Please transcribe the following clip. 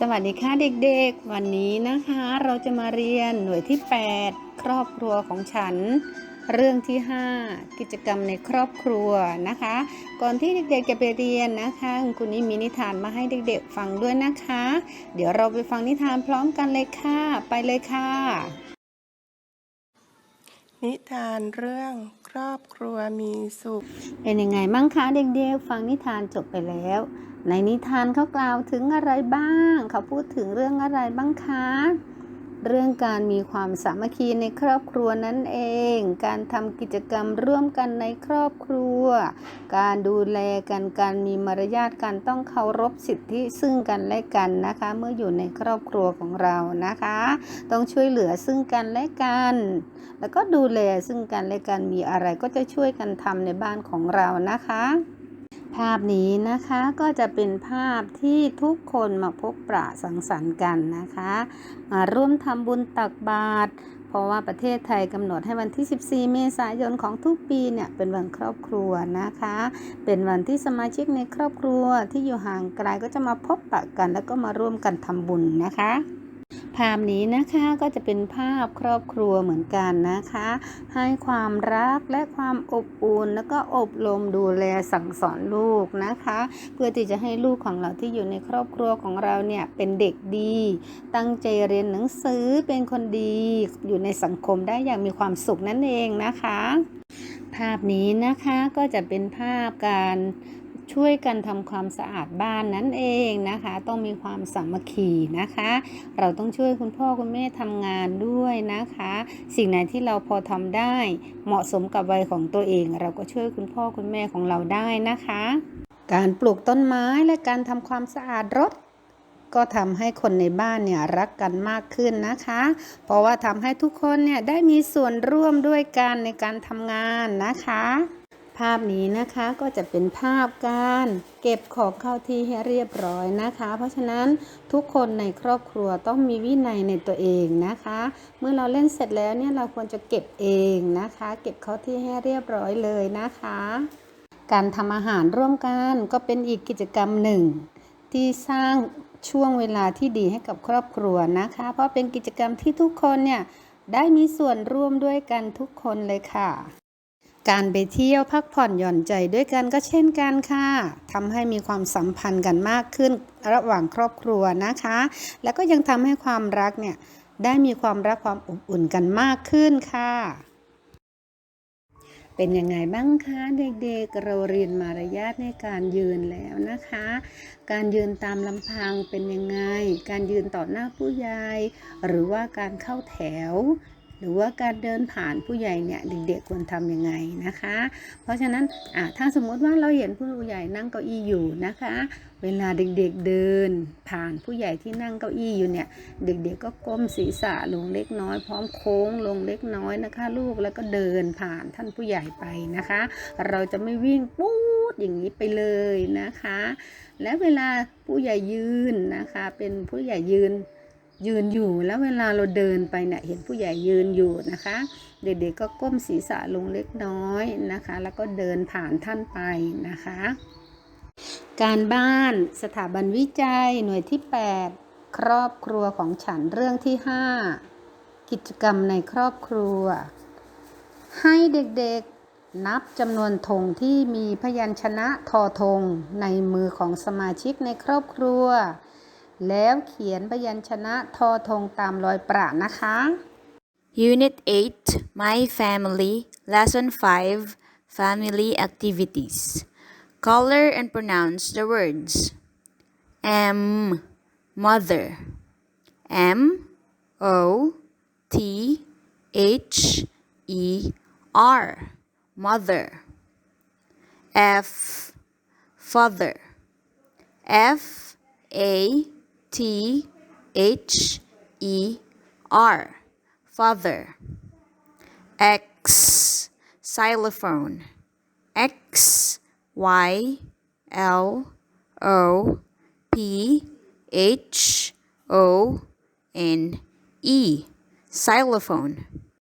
สวัสดีค่ะเด็กๆ วันนี้นะคะเราจะมาเรียนหน่วยที่ 8 ครอบครัวของฉัน เรื่องที่ 5 กิจกรรมในครอบครัวนะคะ ก่อนที่เด็กๆจะไปเรียนนะคะคุณนี้มีนิทานมาให้เด็กๆฟังด้วยนะคะ เดี๋ยวเราไปฟังนิทานพร้อมกันเลยค่ะ ไปเลยค่ะ นิทานเรื่องครอบครัวมีสุข เป็นยังไงบ้างคะเด็กๆ ฟังนิทานจบไปแล้ว ในนิทานเขากล่าวถึงอะไรบ้าง เขาพูดถึงเรื่องอะไรบ้างคะ เรื่องการมีความสามัคคีในครอบครัวนั่นเอง การทำกิจกรรมร่วมกันในครอบครัว การดูแลกัน การมีมารยาทการต้องเคารพสิทธิซึ่งกันและกันนะคะ เมื่ออยู่ในครอบครัวของเรานะคะ ต้องช่วยเหลือซึ่งกันและกัน แล้วก็ดูแลซึ่งกันและกันมีอะไรก็จะช่วยกันทำในบ้านของเรานะคะ ภาพนี้นะคะก็จะเป็นภาพที่ทุกคนมาพบประสังสรรค์กันนะคะมาร่วมทำบุญตักบาตรเพราะว่าประเทศไทยกำหนดให้วันที่ 14 เมษายนของทุกปีเนี่ยเป็นวันครอบครัวนะคะ เป็นวันที่สมาชิกในครอบครัวที่อยู่ห่างไกลก็จะมาพบปะกัน แล้วก็มาร่วมกันทำบุญนะคะ ภาพนี้นะคะก็จะเป็นภาพครอบครัวเหมือนกันนะคะ ให้ความรักและความอบอุ่นแล้วก็อบรมดูแลสั่งสอนลูกนะคะ เพื่อที่จะให้ลูกของเราที่อยู่ในครอบครัวของเราเนี่ยเป็นเด็กดี ตั้งใจเรียนหนังสือเป็นคนดีอยู่ในสังคมได้อย่างมีความสุขนั่นเองนะคะ ภาพนี้นะคะก็จะเป็นภาพการ ช่วยกันทำความสะอาดบ้านนั่นเองนะคะ ต้องมีความสามัคคีนะคะ เราต้องช่วยคุณพ่อคุณแม่ทำงานด้วยนะคะ สิ่งไหนที่เราพอทำได้ เหมาะสมกับวัยของตัวเอง เราก็ช่วยคุณพ่อคุณแม่ของเราได้นะคะ การปลูกต้นไม้และการทำความสะอาดรถก็ทำให้คนในบ้านเนี่ยรักกันมากขึ้นนะคะ เพราะว่าทำให้ทุกคนเนี่ยได้มีส่วนร่วมด้วยกันในการทำงานนะคะ ภาพนี้นะคะก็จะเป็นภาพการเก็บของเข้าที่ให้เรียบร้อยนะคะ เพราะฉะนั้นทุกคนในครอบครัวต้องมีวินัยในตัวเองนะคะ เมื่อเราเล่นเสร็จแล้วเนี่ยเราควรจะเก็บเองนะคะ เก็บเข้าที่ให้เรียบร้อยเลยนะคะ การทำอาหารร่วมกันก็เป็นอีกกิจกรรมหนึ่ง ที่สร้างช่วงเวลาที่ดีให้กับครอบครัวนะคะ เพราะเป็นกิจกรรมที่ทุกคนเนี่ยได้มีส่วนร่วมด้วยกันทุกคนเลยค่ะ การไปเที่ยวพักผ่อนหย่อนใจด้วยกันก็เช่นกันค่ะทำให้มีความสัมพันธ์กันมากขึ้นระหว่างครอบครัวนะคะ แล้วก็ยังทำให้ความรักเนี่ยได้มีความรักความอบอุ่นกันมากขึ้นค่ะ เป็นยังไงบ้างคะเด็กๆเราเรียนมารยาทในการยืนแล้วนะคะ การยืนตามลำพังเป็นยังไง การยืนต่อหน้าผู้ใหญ่หรือว่าการเข้าแถว หรือว่าการเดินผ่านผู้ใหญ่เนี่ยเด็กๆควรทำยังไงนะคะ เพราะฉะนั้นอะถ้าสมมติว่าเราเห็นผู้ใหญ่นั่งเก้าอี้อยู่นะคะ เวลาเด็กๆเดิน ผ่านผู้ใหญ่ที่นั่งเก้าอี้อยู่เนี่ยเด็กๆก็ก้มศีรษะลงเล็กน้อยพร้อมโค้งลงเล็กน้อยนะคะ ลูกแล้วก็เดินผ่านท่านผู้ใหญ่ไปนะคะ เราจะไม่วิ่งปู๊ดอย่างนี้ไปเลยนะคะ และเวลาผู้ใหญ่ยืนนะคะ เป็นผู้ใหญ่ยืน ยืนอยู่แล้วเวลาเราเดินไปเนี่ยเห็นผู้ใหญ่ยืนอยู่นะคะ เด็กๆก็ก้มศีรษะลงเล็กน้อยนะคะ แล้วก็เดินผ่านท่านไปนะคะ การบ้านสถาบันวิจัยหน่วยที่ 8 ครอบครัวของฉันเรื่องที่ 5 กิจกรรมในครอบครัว ให้เด็กๆนับจำนวนธงที่มีพยัญชนะทอธงในมือของสมาชิกในครอบครัว แล้วเขียนพยัญชนะทอธงตามรอยประนะคะ Unit 8 My Family Lesson 5 Family Activities Color and pronounce the words M Mother M O T H E R Mother F Father F A T H E R Father. X xylophone. X Y L O P H O N E xylophone